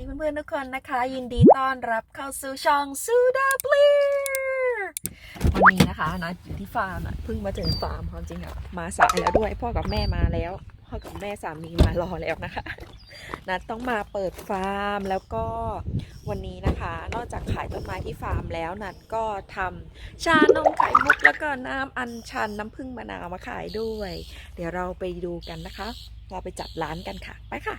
ดีเพื่อนๆทุกคนนะคะ ยินดีต้อนรับเข้าสู่ช่องซูดาบลีวันนี้นะคะนะอยู่ที่ฟาร์มอะเพิ่งมาถึงฟาร์มความจริงอะมาสายแล้วด้วยพ่อกับแม่มาแล้วพ่อกับแม่สามีมารอแล้วนะคะนัดต้องมาเปิดฟาร์มแล้วก็วันนี้นะคะ นอกจากขายต้นไม้ที่ฟาร์มแล้วนัดก็ทำชานมไข่มุกแล้วก็น้ำอัญชันน้ำผึ้งมะนาวมาขายด้วย เดี๋ยวเราไปดูกันนะคะ เราไปจัดร้านกันค่ะไปค่ะ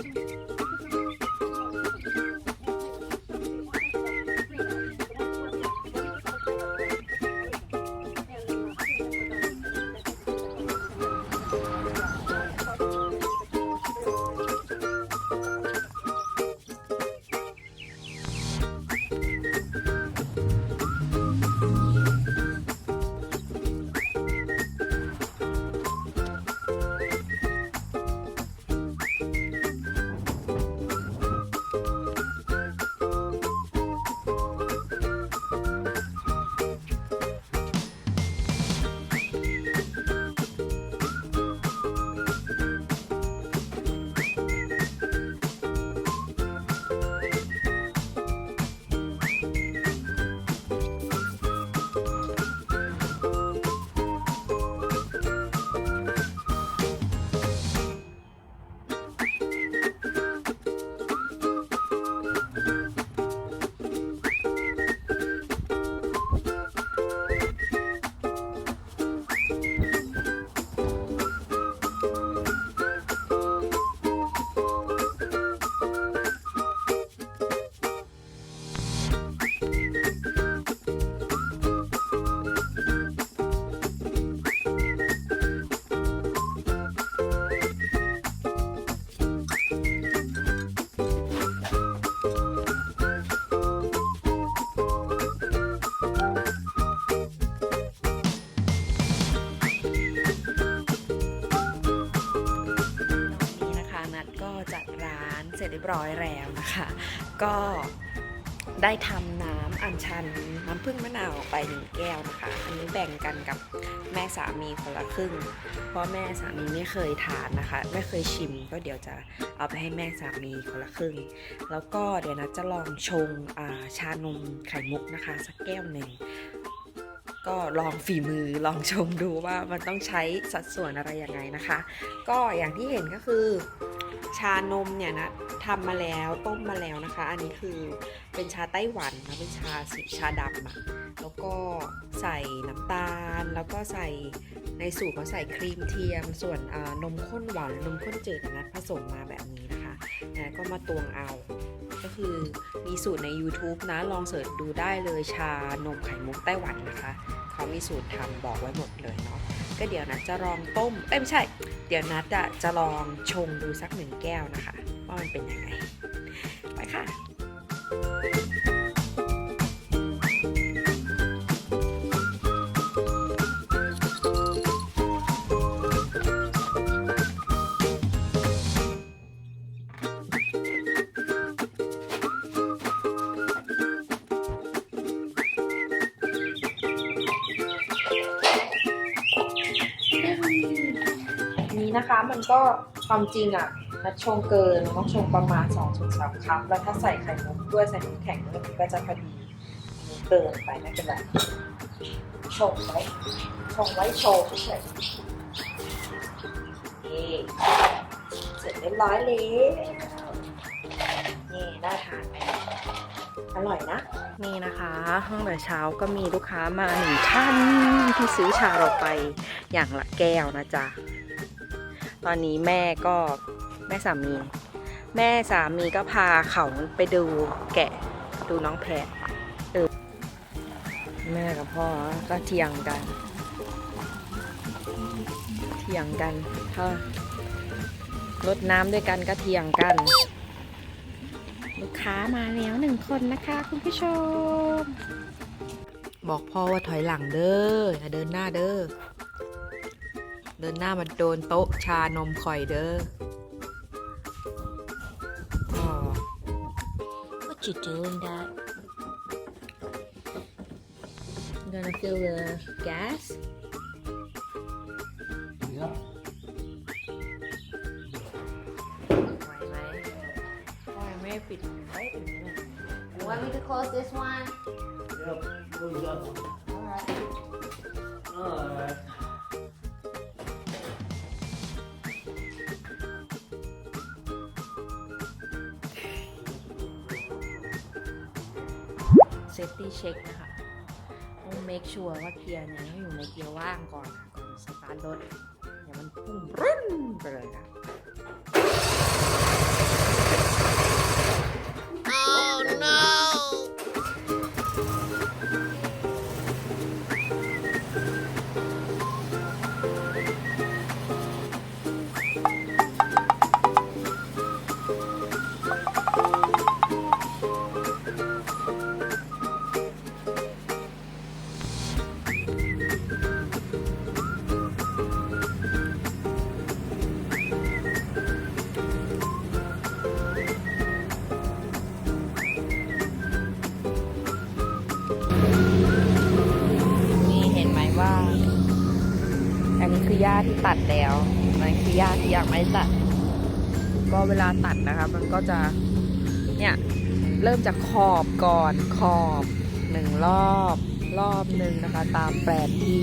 ร้อยแล้วนะคะ ก็ได้ทำน้ำอัญชันน้ำผึ้งมะนาวไปหนึ่งแก้วนะคะ อันนี้แบ่งกันกับแม่สามีคนละครึ่ง เพราะแม่สามีไม่เคยทานนะคะ ไม่เคยชิมก็เดี๋ยวจะเอาไปให้แม่สามีคนละครึ่ง แล้วก็เดี๋ยวนัดจะลองชงชานมไข่มุกนะคะ สักแก้วหนึ่ง ก็ลองฝีมือลองชมดูว่ามันต้องใช้สัดส่วนอะไรยังไงนะคะ ก็อย่างที่เห็นก็คือ ชานมเนี่ยนะทำมาแล้วต้มมาแล้วนะคะ อันนี้คือเป็นชาไต้หวันนะเป็นชาสีชาดำอะแล้วก็ใส่น้ำตาล แล้วก็ใส่ในสูตรเขาใส่ครีมเทียม ส่วนนมข้นหวานนมข้นจืดนะผสมมาแบบนี้นะคะนะก็มาตวงเอา ก็คือมีสูตรใน YouTube นะ ลองเสิร์ชดูได้เลยชานมไข่มุกไต้หวันนะคะ เขามีสูตรทำบอกไว้หมดเลยเนาะก็เดี๋ยวนัดจะลองต้ม เอ้ยไม่ใช่ เดี๋ยวนัดจะจะลองชงดูสักหนึ่งแก้วนะคะ ว่ามันเป็นยังไง ไปค่ะ นี้นะคะ มันก็ความจริงอะนัดชงเกินต้องชงประมาณ2-3ถึง3คัพแล้วถ้าใส่ไข่มุกด้วยใส่น้ำแข็งด้วยมันก็จะพอดีนี้เกินไปไม่เป็นไรชงไว้ชงไว้โชว์เฉยๆนี่เสร็จเรียบร้อยแล้วนี่น่าทานไหมอร่อยนะ นี่นะคะห้องแต่เช้าก็มีลูกค้ามาหนึ่งท่านที่ซื้อชาเราไปอย่างละแก้วนะจ๊ะ ตอนนี้แม่ก็แม่สามี แม่สามีก็พาเขาไปดูแกะดูน้องแพะเออแม่กับพ่อก็เถียงกันเถียงกันถ้ารดน้ำด้วยกันก็เถียงกัน ลูกค้ามาแล้วหนึ่งคนนะคะคุณผู้ชม บอกพ่อว่าถอยหลังเด้ออย่าเดินหน้าเด้อ เดินหน้ามาโดนโต๊ะชานมข่อยเด้ออ๋อ What you doing that gonna fill the gas Ja. ไหวไหมม่ปิดไว้ตรงนี้เลย You want me to close this one? Yep, close that one. Alright. Alright. เซฟตี้เช็คนะคะต้องเมคชัวร์ว่าเกียร์เนี่ยอยู่ในเกียร์ว่างก่อนค่ะก่อนสตาร์ทรถเดี๋ยวมันพุ่งรุ่นไปเลยค่ะ ที่ตัดแล้วนั่นคือหญ้าที่ยังไม่ตัด ก็เวลาตัดนะคะมันก็จะ เนี่ยเริ่มจากขอบก่อนขอบหนึ่งรอบรอบหนึ่งนะคะ ตามแปลนที่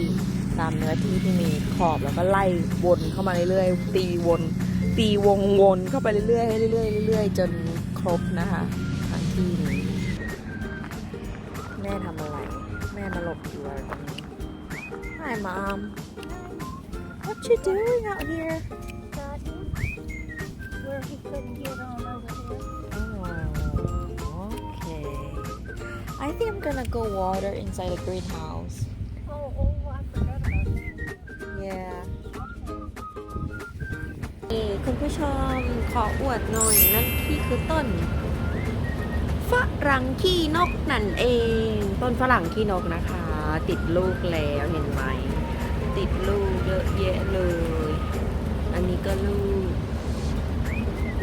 ตามเนื้อที่ที่มีขอบแล้วก็ไล่วนเข้ามาเรื่อยๆตีวน ตีวงวนเข้าไปเรื่อยๆเรื่อยๆเรื่อยๆจนครบนะคะทั้งที่นี้แม่ทำอะไร แม่มาหลบอยู่อะไรตรงนี้ Hi mom What you doing out here Where he couldn't get on over here. Oh okay I think I'm gonna go water inside the greenhouse Oh, oh, I forgot about that. Yeah นี่คุณผู้ชมขออวดหน่อยนั่นที่คือต้นฝรั่งขี้นกนั่นเอง ต้นฝรั่งขี้นกนะคะ ติดลูกแล้วเห็นไหม ติดลูกเยอะแยะเลยอันนี้ ก็ลูก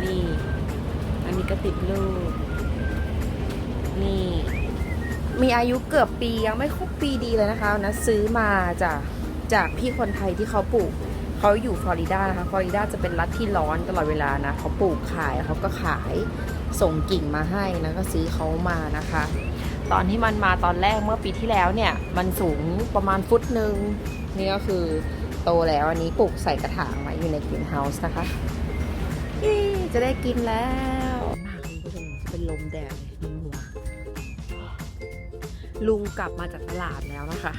นี่ อันนี้ก็ติดลูก นี่ มีอายุเกือบปียังไม่ครบปีดีเลยนะคะนะซื้อมาจากจากพี่คนไทยที่เขาปลูกเขาอยู่ฟลอริดานะคะฟลอริดาจะเป็นรัฐที่ร้อนตลอดเวลานะเขาปลูกขายเขาก็ขายส่งกิ่งมาให้นะก็ซื้อเขามานะคะ ตอนที่มันมาตอนแรกเมื่อปีที่แล้วเนี่ย มันสูงประมาณฟุตหนึ่งนี่ก็คือ โตแล้ว อันนี้ปลูกใส่กระถางไว้อยู่ในกรีนเฮาส์นะคะจะได้กินแล้วมากคุณผู้ชมจะเป็นลมแดดลยลุงหัวลุงกลับมาจากตลาดแล้วนะคะ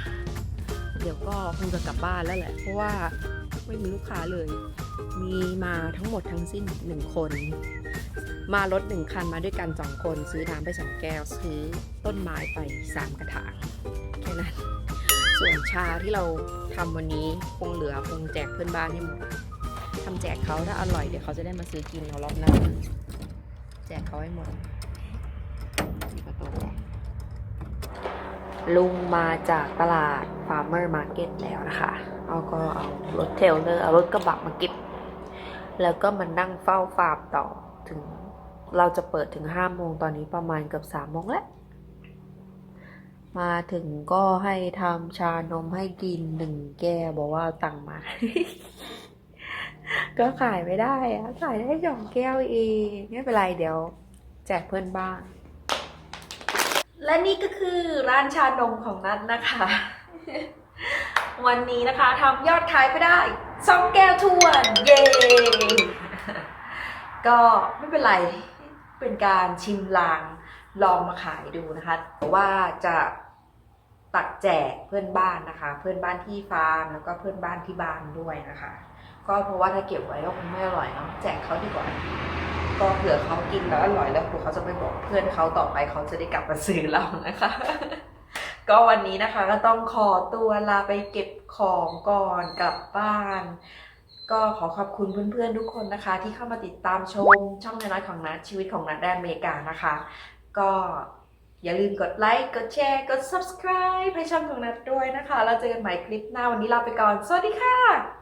เดี๋ยวก็คงจะกลับบ้านแล้วแหละ เพราะว่าไม่มีลูกค้าเลย มีมาทั้งหมดทั้งสิ้นหนึ่งคน มารถหนึ่งคันมาด้วยกันสองคน ซื้อน้ำไปสองแก้ว ซื้อต้นไม้ไปสามกระถาง ส่วนชาที่เราทำวันนี้คงเหลือคงแจกเพื่อนบ้านให้หมดทำแจกเขาถ้าอร่อยเดี๋ยวเขาจะได้มาซื้อกินเรารอบหน้าแจกเขาให้หมดมีก็โตแล้วลุงมาจากตลาด Farmer Market แล้วนะคะเอาก็เอารถเทลเลอร์เอารถกระบะมาเก็บ แล้วก็มานั่งเฝ้าฟาร์มต่อถึงเราจะเปิดถึงห้าโมงตอนนี้ประมาณเกือบสามโมงแล้ว มาถึงก็ให้ทำชานมให้กินหนึ่งแก้วบอกว่าเอาตังมา ก็ขายไม่ได้อะขายได้สองแก้วเองไม่เป็นไรเดี๋ยว แจกเพื่อนบ้านและนี่ก็คือร้านชานมของนัทนะคะ วันนี้นะคะทำยอดขายไปได้สองแก้วทวนเย้ก็ไม่เป็นไรเป็นการชิมลางลองมาขายดูนะคะแต่ว่าจะ ตักแจกเพื่อนบ้านนะคะ เพื่อนบ้านที่ฟาร์มแล้วก็เพื่อนบ้านที่บ้านด้วยนะคะ ก็เพราะว่าถ้าเก็บไว้ก็คงไม่อร่อยเนาะแจกเขาดีกว่าก็เผื่อเขากินแล้วอร่อยแล้วเผื่อเขาจะไปบอกเพื่อนเขาต่อไปเขาจะได้กลับมาซื้อเรานะคะ ก็วันนี้นะคะก็ต้องขอตัวลาไปเก็บของก่อนกลับบ้าน ก็ขอขอบคุณเพื่อนๆทุกคนนะคะ ที่เข้ามาติดตามชมช่องในนัดของนัดชีวิตของนัดแดนอเมริกานะคะ ก็ อย่าลืมกดไลค์ กดแชร์ กด subscribe ให้ช่องของนัดด้วยนะคะแล้วเจอกันใหม่คลิปหน้าวันนี้ลาไปก่อน สวัสดีค่ะ